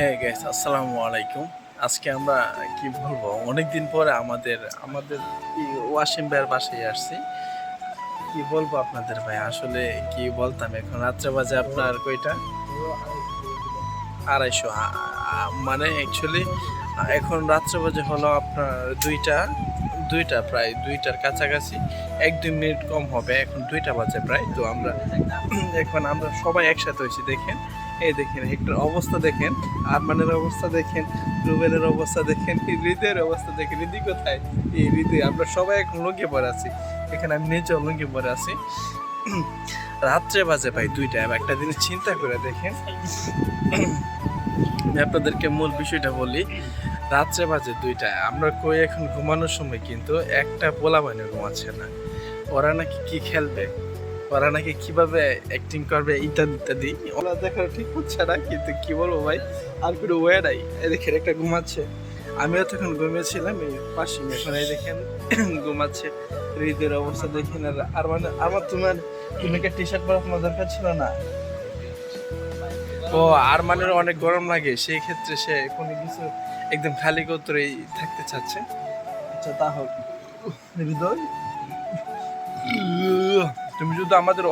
হ্যাঁ গ্যাস আসসালামু আলাইকুম। আজকে আমরা কি বলব? অনেক দিন পরে আমাদের আমাদের ওয়াসিম ভাইয়ের বাসায় আসছি। কি বলব আপনাদের ভাই? আসলে কি বলতাম এখন? রাত্রে বাজে আপনার কয়টা? আড়াইশো। মানে অ্যাকচুয়ালি এখন রাত্রে বাজে হলো আপনার দুইটা দুইটা প্রায়, দুইটার কাছাকাছি। এক, দুই মিনিট কম হবে, এখন দুইটা বাজে প্রায়। তো আমরা, এখন আমরা সবাই একসাথে হয়েছি, দেখেন। এই দেখেন একটু অবস্থা দেখেন, আরমানের অবস্থা দেখেন, রুবেলের অবস্থা দেখেন হৃদয়ের অবস্থা দেখেন হৃদয় কোথায়? এই হৃদয়, আমরা সবাই এখন লুঙ্গি পরে আছি। এখানে আমি নিজেও লুঙ্গি পরে আছি। রাত্রে বাজে ভাই দুইটা একটা জিনিস চিন্তা করে দেখেন। আমি আপনাদেরকে মূল বিষয়টা বলি, রাত্রে বাজে দুইটায় আমরা কই এখন ঘুমানোর সময় কিন্তু একটা পোলা বানিয়ে ঘুমাচ্ছে না। ওরা নাকি কি খেলবে? ওরা নাকি, কীভাবে অ্যাক্টিং করবে, ইত্যাদি ইত্যাদি। ওরা দেখার ঠিক হচ্ছে না, কিন্তু কি বলব ভাই, আর কোনো ওয়ে নাই। এই একটা ঘুমাচ্ছে। আমিও তখন ঘুমিয়েছিলাম, এই পাশে এখন, এই দেখেন, ঘুমাচ্ছে। হৃদের অবস্থা দেখেন, আর আর মানে আমার তোমার তুমি টি শার্ট পরা তোমার দরকার ছিল না? ও আর মানে অনেক গরম লাগে, সেই ক্ষেত্রে সে কোনো কিছু একদম খালি কতরেই থাকতে চাচ্ছে। আচ্ছা তা হোক। হৃদয়। তুমি যদি আমাদের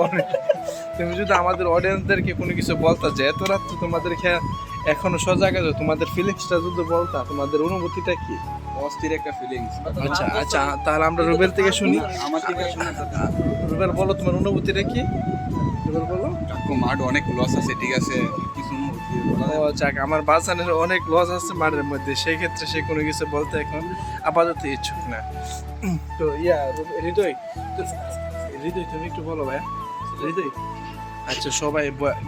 তুমি যদি আমাদের অডিয়েন্সদেরকে কোনো কিছু বলতা যে এত রাত্রে তোমাদের খেয়া এখনও সজাগ আছে? তোমাদের ফিলিংসটা যদি বলতা তোমাদের অনুভূতিটা কি? অস্থির একটা ফিলিংস আচ্ছা আচ্ছা তাহলে আমরা রুবেল থেকে শুনি। আমার থেকে শোনা রুবেল বলো তোমার অনুভূতিটা কি? রুবেল বলো। কাকু মাঠ অনেক লস আছে ঠিক আছে? কিছু ও যাক আমার বাসানের অনেক লস আছে মাঠের মধ্যে। সেই ক্ষেত্রে সে কোনো কিছু বলতে এখন আপাতত ইচ্ছুক না। তো ইয়া হৃদয় তো- হৃদয় তুমি একটু বলো ভাই হৃদয়? আচ্ছা সবাই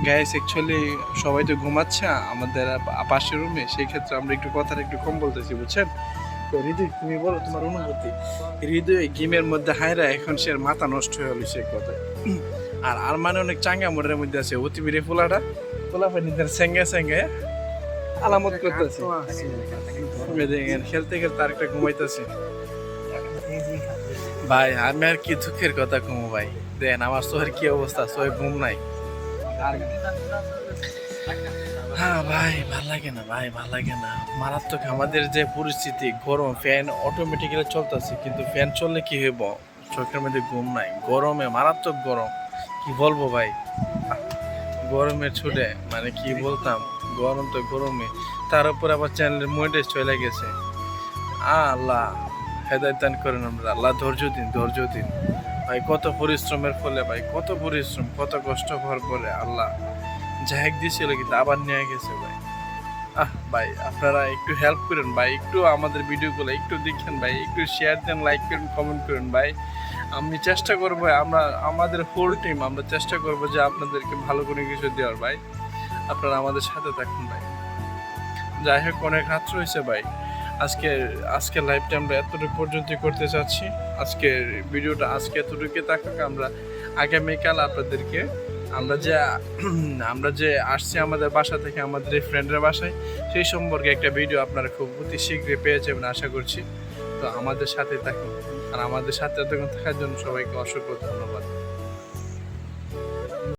গ্যাস অ্যাকচুয়ালি সবাই তো ঘুমাচ্ছে আমাদের পাশের রুমে সেই ক্ষেত্রে আমরা একটু কথাটা একটু কম বলতেছি বুঝছেন? তো হৃদয় তুমি বলো তোমার অনুভূতি। হৃদয় গেমের মধ্যে হায়রা এখন সে মাথা নষ্ট হয়ে গেল সে কথা। আর আর মানে অনেক চাঙ্গা মোড়ের মধ্যে আছে অতি বিরে ফুলাটা। ফুলা পানিদের সঙ্গে সঙ্গে আলামত করতেছে। দেখেন খেলতে খেলতে আরেকটা ঘুমাইতেছে। ভাই, আমি আর কি দুঃখের কথা ঘুমো ভাই। দেন, আমার সোহের কি অবস্থা? সোহের ঘুম নাই। হ্যাঁ ভাই, ভালো লাগে না, ভাই, ভালো লাগে না। মারাত্মক আমাদের যে পরিস্থিতি, গরম, ফ্যান অটোমেটিক্যালি চলতেছে, কিন্তু ফ্যান চললে কি হইব? চোখের মধ্যে ঘুম নাই। গরমে, মারাত্মক গরম। কি বলব ভাই? গরমের ছুটে মানে কি বলতাম? গরম তো গরমে। তার উপর আবার চ্যানেলের মনিটাইজ চলে গেছে। আল্লাহ। হেদায়ত দান করেন আমরা। আল্লাহ ধৈর্য দিন ধৈর্য দিন। ভাই, কত পরিশ্রমের ফলে, ভাই, কত পরিশ্রম, কত কষ্ট হওয়ার পরে আল্লাহ জাহেক দিয়েছিল, কিন্তু আবার নিয়ে গেছে, ভাই। আহ, ভাই, আপনারা একটু হেল্প করেন, ভাই। একটু আমাদের ভিডিওগুলো একটু দেখেন, ভাই। একটু শেয়ার দেন লাইক করেন কমেন্ট করেন, ভাই। আমি চেষ্টা করব, আমরা, আমাদের হোল টিম আমরা চেষ্টা করব যে আপনাদেরকে ভালো কোনো কিছু দেওয়ার, ভাই। আপনারা আমাদের সাথে থাকুন, ভাই। যাই হোক, অনেক রাত্র হয়েছে ভাই। আজকে আজকের লাইভটা আমরা এতটুকু পর্যন্তই করতে চাচ্ছি। আজকের ভিডিওটা আজকে এতটুকু থাকুক আমরা আগামীকাল আপনাদেরকে, আমরা যে আমরা যে আসছি আমাদের বাসা থেকে আমাদের এই ফ্রেন্ডের বাসায়, সেই সম্পর্কে একটা ভিডিও আপনারা খুব অতি শীঘ্রই পেয়ে যাবেন আশা করছি। তো আমাদের সাথে থাকুন। আর আমাদের সাথে এতক্ষণ থাকার জন্য সবাইকে অসংখ্য ধন্যবাদ।